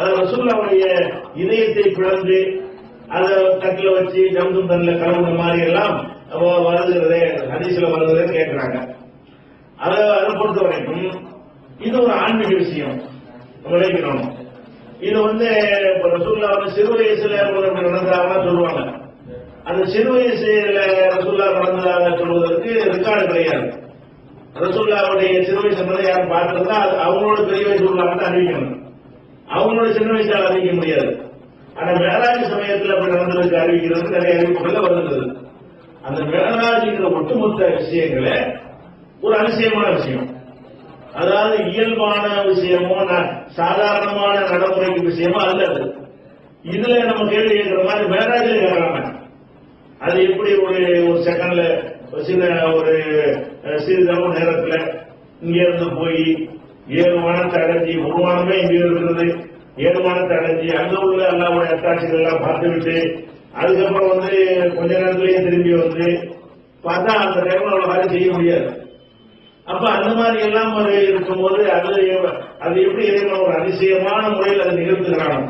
அது ரசூல்லாவுடைய இதயத்தை பிளந்து அதை தட்டில் வச்சு ஜம்தும் தண்ணில் கலவுன மாதிரி எல்லாம் வருகிறதே ஹதீஸ்ல வருகிறதே கேட்கிறாங்க. அதை அதை பொறுத்த வரைக்கும் இது ஒரு ஆன்மீக விஷயம். விளைக்கணும் இது வந்து ரசூல்லா வந்து சிறு வயசுல ஒரு சொல்லுவாங்க. அந்த சிறு வயசுல ரசூல்லா நடந்ததாக சொல்வதற்கு ரெக்கார்டு கிடையாது. ரசூல்லாவுடைய சிறு வயசு என்பதை யாரும் பார்த்திருந்தா அது அவங்களோட பெரிய வயசு உள்ளவங்க அறிவிக்கணும். அவங்களோட சின்ன வயசால் அறிவிக்க முடியாது. ஆனா மேலாஜ் சமயத்தில் அப்படி நடந்ததுக்கு அறிவிக்கிறது நிறைய அறிவிப்புகள் வருகிறது அந்த மேலாஜிங்கிற ஒட்டுமொத்த விஷயங்களே ஒரு அதிசயமான விஷயம். அதாவது இயல்பான விஷயமோ சாதாரணமான நடைமுறைக்கு விஷயமோ அல்ல அது. இதுல நம்ம கேள்வி கேட்கிற மாதிரி மேலாஜில் கேட்கலாமே? அது எப்படி ஒரு ஒரு செகண்ட்ல ஒரு சின்ன ஒரு சிறிதளவு நேரத்தில் இங்க இருந்து போய் ஏழு வானத்தை அடைஞ்சி ஒரு வானமே இருக்கிறது. ஏழு வானத்தை அடைஞ்சி அங்க உள்ள அல்லாவுடைய அத்தாட்சிகள் எல்லாம் பார்த்துவிட்டு அதுக்கப்புறம் வந்து கொஞ்ச நேரத்திலேயே திரும்பி வந்து பார்த்தா அந்த டைம்ல அவ்வளவு செய்ய முடியாது. அப்ப அந்த மாதிரி எல்லாம் ஒரு இருக்கும்போது அது அது எப்படி இறைவன் ஒரு அதிசயமான முறையில் அது நிகழ்த்துகிறானோ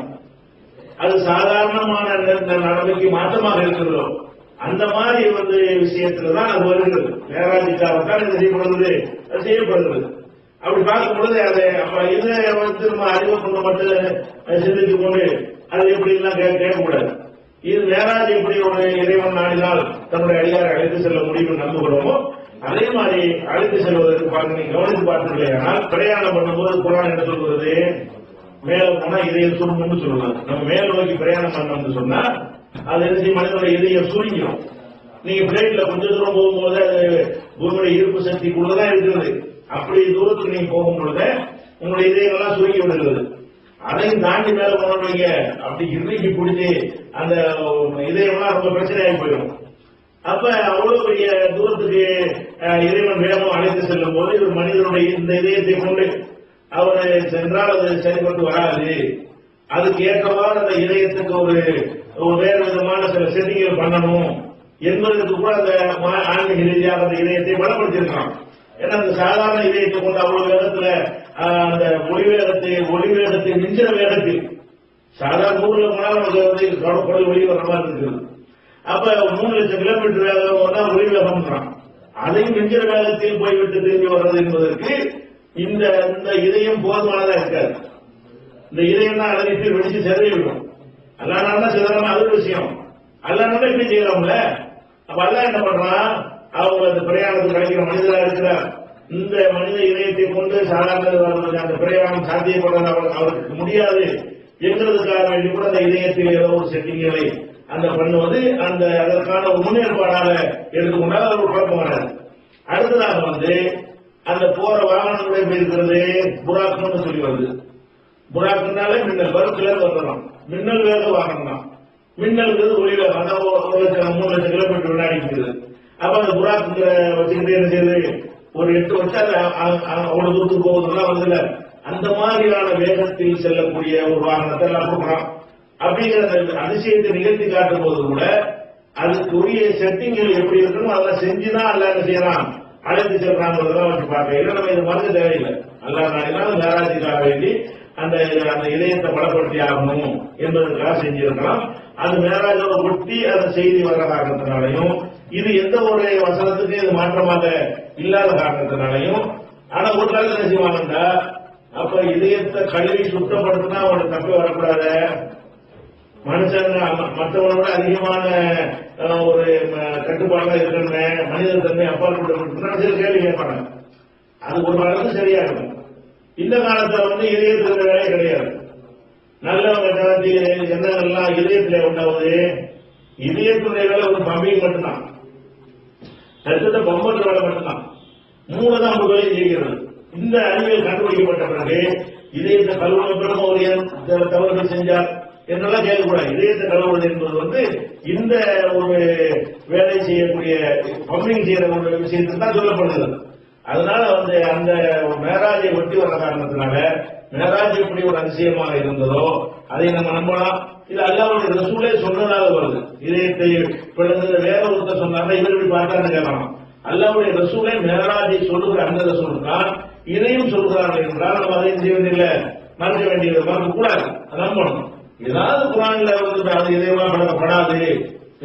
அது சாதாரணமான நடவடிக்கை மாற்றமாக இருக்கிறதோ அந்த மாதிரி வந்து விஷயத்துல தான் அது வருகிறது. மேராஜிக்காக தான் இது செய்யப்படுகிறது. அது செய்யப்படுகிறது. அப்படி பார்க்கும் பொழுது அதை அப்ப இதை வந்து நம்ம அறிவை கொண்டு மட்டும் அஹ், சிந்தித்து கொண்டு அது எப்படி எல்லாம் கே- கேட்கக்கூடாது. இது மேராஜ் எப்படி ஒரு இறைவன் நாடினால் தன்னுடைய அடியாரை அழைத்து செல்ல முடியும் நம்புகிறோமோ அதே மாதிரி அழைத்து செல்வதற்கு பார்க்க நீங்க கவனித்து பார்த்தீர்களேனால் பிரயாணம் பண்ணும்போது குரான் என்ன சொல்கிறது? மேல போனா இதய சுருங்கும்னு சொல்லுவாங்க. நம்ம மேல நோக்கி பிரயாணம் பண்ணோம்னு சொன்னா அது என்ன மனிதனுடைய இதய சுருங்கிடும் நீங்க பிளேட்ல கொஞ்ச தூரம் போகும்போது அது பூமியுடைய ஈர்ப்பு சக்தி தான் இருக்கிறது. அப்படி தூரத்துக்கு நீங்க போகும் பொழுது உங்களுடைய இதயம் எல்லாம் சுருங்கி விடுகிறது. அதையும் தாண்டி மேல போனவங்க அப்படி இறுக்கி பிடிச்சி அந்த இதயம்லாம் ரொம்ப பிரச்சனையாகி போயிடும். அப்ப அவ்வளவு பெரிய தூரத்துக்கு இறைவன் வேகம் அழைத்து செல்லும் போது ஒரு மனிதனுடைய இந்த இதயத்தை கொண்டு அவர் சென்றால் அது செயல்பட்டு வராது. அதுக்கு ஏற்றவாறு அந்த இதயத்துக்கு ஒரு வேறு விதமான சில செட்டிங்கள் பண்ணணும் என்பதற்கு கூட அந்த மா- ஆன்மீக ரீதியாக அந்த இதயத்தை பலப்படுத்தியிருக்கான் ஏன்னா அந்த சாதாரண இதயத்தை கொண்டு அவ்வளவு வேகத்துல அந்த ஒளி வேகத்தை ஒளி வேகத்தை மிஞ்சிற வேகத்தில் சாதாரண ஊர்ல போனா நமக்கு வந்து கடற்கரை ஒளி வர மாதிரி இருக்குது. அப்ப மூணு லட்சம் கிலோமீட்டர் வேகம் தான் ஒளி வேகம்ன்றான் அதையும் மிஞ்சிற வேகத்தில் போய்விட்டு திரும்பி வர்றது என்பதற்கு இந்த இந்த இதயம் போதுமானதா இருக்காது. இந்த இதயம் தான் அழகிட்டு வெடிச்சு சிதறி விடும். அல்லா சிதறமா அது விஷயம். அல்லாதான் இப்படி செய்யறோம்ல. அப்ப அல்ல என்ன பண்றான்? அவங்க அந்த பிரயாணத்தில் கிடைக்கிற மனிதராக இருக்கிறார். இந்த மனித இதயத்தை கொண்டு சாதாரண அந்த பிரயாணம் சாத்தியப்படுறது அவருக்கு அவருக்கு முடியாது. என்கிறதுக்காக வேண்டி கூட அந்த இதயத்தில் ஏதோ ஒரு செட்டிங்களை அந்த பண்ணுவது அந்த அதற்கான ஒரு முன்னேற்பாடாக எடுத்துக்கொண்டால் அது ஒரு குழப்பம் வராது. அடுத்ததாக வந்து அந்த போற வாகனங்களுடைய பேர் இருக்கிறது புறாக்குன்னு சொல்லி வருது. புறாக்குனாலே மின்னல் பருத்துல வந்துடும் மின்னல் வேறு வாகனம் தான். மின்னல் ஒளி வேகம் ஒரு ஒரு லட்சம் மூணு லட்சம் கிலோமீட்டர் வினாடி இருக்குது. அப்ப அந்த புறா வச்சுக்கிட்டே என்ன செய்யுது? ஒரு எட்டு வருஷம் அவ்வளவு தூரத்துக்கு போகுதுலாம் வந்து அந்த மாதிரியான வேகத்தில் செல்லக்கூடிய ஒரு வாகனத்தை எல்லாம் கொடுக்குறோம் அப்படிங்கிற அதிசயத்தை நிகழ்த்தி காட்டும் போது கூட அதுக்குரிய செட்டிங்கள் எப்படி இருக்கணும் அதெல்லாம் செஞ்சுதான் அல்ல என்ன செய்யறான்? அழைத்து செல்றாங்கிறதெல்லாம் வச்சு பார்க்க இல்லை நம்ம இது மருந்து தேவையில்லை. அல்லா நாடினா மேராஜுக்காக வேண்டி அந்த அந்த இதயத்தை பலப்படுத்தி ஆகணும் என்பதற்காக செஞ்சிருக்கலாம். அது மேலாக ஒட்டி அந்த செய்தி வர்ற காரணத்தினாலையும் இது எந்த ஒரு வசனத்துக்கு இது மாற்றமாக இல்லாத காரணத்தினாலையும் ஆனா ஒரு நாள் என்ன செய்வாங்கண்டா அப்ப இதயத்தை கழுவி சுத்தப்படுத்தினா அவனுக்கு தப்பி வரக்கூடாது. மனுஷன் மற்றவனோட அதிகமான ஒரு ம- கட்டுப்பாடுல இருக்கணுமே மனித தன்மை அப்பாற்பட்டு சில கேள்வி கேட்பாங்க. அது ஒரு அளவுக்கு சரியாகணும் இந்த காலத்துல வந்து இதயத்துக்கு வேலையே கிடையாது. நல்லவங்க ஜனத்தில் எண்ணங்கள்லாம் இதயத்துல உண்டாவது இதயத்துடைய வேலை ஒரு பம்பிங் மட்டும்தான். ரத்தத்தை பம்பற்ற வேலை மட்டும்தான். மூணு தான் நம்ம வேலையும் செய்கிறது. இந்த அறிவியல் கண்டுபிடிக்கப்பட்ட பிறகு இதயத்தை கழுவுன ஒரு தவறுகள் செஞ்சார்? என்னெல்லாம் கேட்கக்கூடாது. இதயத்தை கழுவுவது என்பது வந்து இந்த ஒரு வேலை செய்யக்கூடிய பம்பிங் செய்யற ஒரு விஷயத்துக்கு தான் சொல்லப்படுகிறது. அதனால வந்து அந்த மேராஜை ஒட்டி வர காரணத்தினால மேராஜ் எப்படி ஒரு அதிசயமாக இருந்ததோ அதை நம்ம நம்பலாம். இது அல்லாவுடைய ரசூலே சொன்னதாக வருது. இதயத்தை பிறகு வேற ஒருத்தர் சொன்னாங்க இவர் இப்படி பார்த்தான்னு கேட்கலாம். அல்லாவுடைய ரசூலே மேராஜை சொல்லுகிற அந்த ரசூல் தான் இதையும் சொல்கிறார்கள் என்றால் நம்ம அதையும் செய்வதில்லை மறுக்க வேண்டியது மறுக்க கூடாது. அதை நம்பணும் ஏதாவது குரான்ல வந்து அது இதெல்லாம் பழக்கப்படாது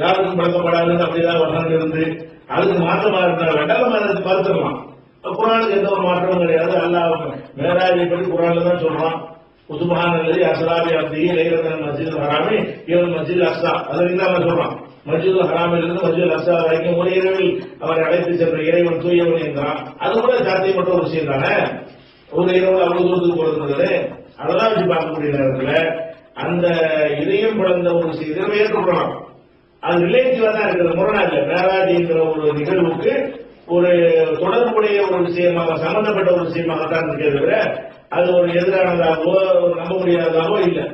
யாருக்கும் பழக்கப்படாதுன்னு அப்படிதான் வசனம் இருந்து அதுக்கு மாற்றமா இருந்தா வேண்டாம் நம்ம அதை மறுத்துடலாம் குரானுக்கு எந்த ஒரு மாற்றமும் கிடையாது. அல்லாஹ் மேராஜை பற்றி குரான்ல தான் சொல்றான். உசுபஹான் அல்லது அசலாபி அப்தி லைலத்தன் மஸ்ஜித் ஹராமி இவன் மஸ்ஜித் அஸ்ஸா. அதில் தான் அவன் சொல்றான். மஸ்ஜித் ஹராமில் இருந்து மஸ்ஜித் அஸ்ஸா வரைக்கும் ஒரு இரவில் அவரை அழைத்து சென்ற இறைவன் தூயவன் என்றான். அது கூட சாத்தியப்பட்ட ஒரு விஷயம் தானே? ஒரு இரவு அவ்வளவு தூரத்துக்கு போறது அதெல்லாம் வச்சு பார்க்கக்கூடிய நேரத்தில் அந்த இதயம் பிறந்த ஒரு செய்தியை ஏற்றுக்கொள்ளலாம். அது ரிலேட்டிவா தான் இருக்கிற முரணா இல்லை. மேராஜிங்கிற ஒரு நிகழ்வுக்கு ஒரு தொடர்புடைய ஒரு விஷயமாக சம்பந்தப்பட்ட ஒரு விஷயமாக தான் இருக்கிறத விட அது ஒரு எதிரானதாகவோ ஒரு நம்ப முடியாததாகவோ இல்லை.